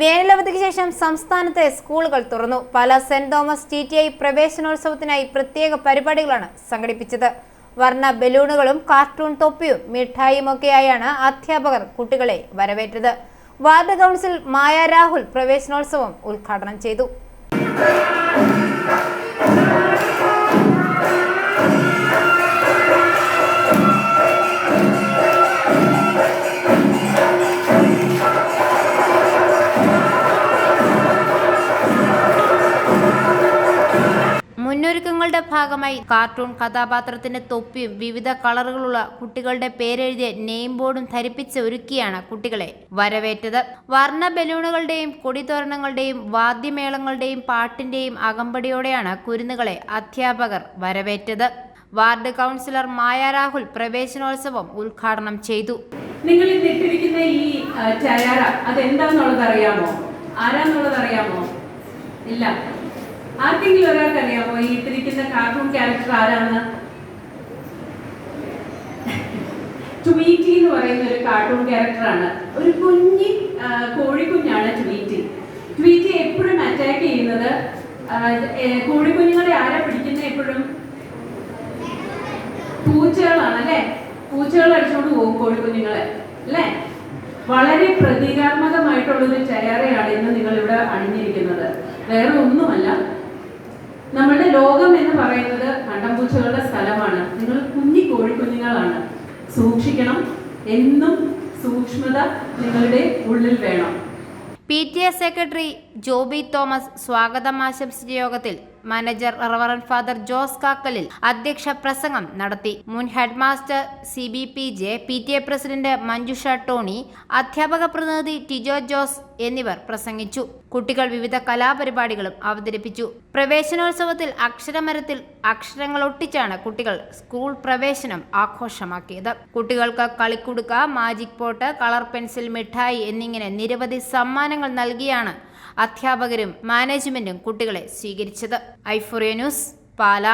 വേനലവധിക്ക് ശേഷം സംസ്ഥാനത്തെ സ്കൂളുകൾ തുറന്നു. പല Saint Thomas T T I പ്രവേശനോത്സവത്തിനായി പ്രത്യേക പരിപാടികളാണ് സംഘടിപ്പിച്ചത്. വർണ ബലൂണുകളും കാർട്ടൂൺ തൊപ്പിയും മിഠായിയുമൊക്കെയായാണ് അധ്യാപകർ കുട്ടികളെ വരവേറ്റത്. വാർഡ് കൗൺസിൽ മായ രാഹുൽ പ്രവേശനോത്സവം ഉദ്ഘാടനം ചെയ്തു. മുന്നൊരുക്കങ്ങളുടെ ഭാഗമായി കാർട്ടൂൺ കഥാപാത്രത്തിന്റെ തൊപ്പിയും വിവിധ കളറുകളുള്ള കുട്ടികളുടെ പേരെഴുതിയ നെയിം ബോർഡും ധരിപ്പിച്ച് ഒരുക്കിയാണ് കുട്ടികളെ വരവേറ്റത്. വർണ ബലൂണുകളുടെയും കൊടിതോരണങ്ങളുടെയും വാദ്യമേളങ്ങളുടെയും പാട്ടിന്റെയും അകമ്പടിയോടെയാണ് കുരുന്നുകളെ അധ്യാപകർ വരവേറ്റത്. വാർഡ് കൗൺസിലർ മായ രാഹുൽ പ്രവേശനോത്സവം ഉദ്ഘാടനം ചെയ്തു. നിങ്ങൾ ഇട്ടിരിക്കുന്ന ഈ ആ, ചായാറ അതെന്താന്നുള്ളത് അറിയാമോ? ആരാന്നുള്ളത് അറിയാമോ? ഇല്ല. ആർക്കെങ്കിലും ഒരാൾക്ക് അറിയാമോ ഈ ഇട്ടിരിക്കുന്ന കാർട്ടൂൺ ക്യാരക്ടർ ആരാണ്? ട്വീറ്റി എന്ന് പറയുന്ന ഒരു കാർട്ടൂൺ ക്യാരക്ടറാണ് ഒരു കുഞ്ഞി കോഴിക്കുഞ്ഞാണ് ട്വീറ്റി ട്വീറ്റി എപ്പോഴും അറ്റാക്ക് ചെയ്യുന്നത് കോഴിക്കുഞ്ഞുങ്ങളെ ആരാ പിടിക്കുന്ന എപ്പോഴും? പൂച്ചകളാണ് അല്ലേ? പൂച്ചകൾ അടിച്ചുകൊണ്ട് പോകും കോഴിക്കുഞ്ഞുങ്ങളെ അല്ലേ? വളരെ പ്രതീകാത്മകമായിട്ടുള്ളൊരു ചയറയാണ് ഇന്ന് നിങ്ങൾ ഇവിടെ അണിഞ്ഞിരിക്കുന്നത്. വേറെ ഒന്നുമല്ല ലോകം എന്ന് പറയുന്നത് കണ്ടംപൂച്ചകളുടെ സ്ഥലമാണ്. നിങ്ങൾ കുഞ്ഞി കോഴിക്കുഞ്ഞുങ്ങളാണ്. സൂക്ഷിക്കണം. എന്നും സൂക്ഷ്മത നിങ്ങളുടെ ഉള്ളിൽ വേണം. P T A secretary Joby Thomas സ്വാഗതം ആശംസിച്ച യോഗത്തിൽ manager reverend father Jose Kakkalil അധ്യക്ഷ പ്രസംഗം നടത്തി. മുൻ headmaster C B P J P T A president Manjusha Tony അധ്യാപക പ്രതിനിധി ടിജോ ജോസ് എന്നിവർ പ്രസംഗിച്ചു. കുട്ടികൾ വിവിധ കലാപരിപാടികളും അവതരിപ്പിച്ചു. പ്രവേശനോത്സവത്തിൽ അക്ഷരമരത്തിൽ അക്ഷരങ്ങൾ ഒട്ടിച്ചാണ് കുട്ടികൾ സ്കൂൾ പ്രവേശനം ആഘോഷമാക്കിയത്. കുട്ടികൾക്ക് Kalikkudukka magic pot colour pencil മിഠായി എന്നിങ്ങനെ നിരവധി സമ്മാനങ്ങൾ നൽകിയാണ് അധ്യാപകരും മാനേജ്മെന്റും കുട്ടികളെ സ്വീകരിച്ചത്. ഐഫോറിയ ന്യൂസ് പാല.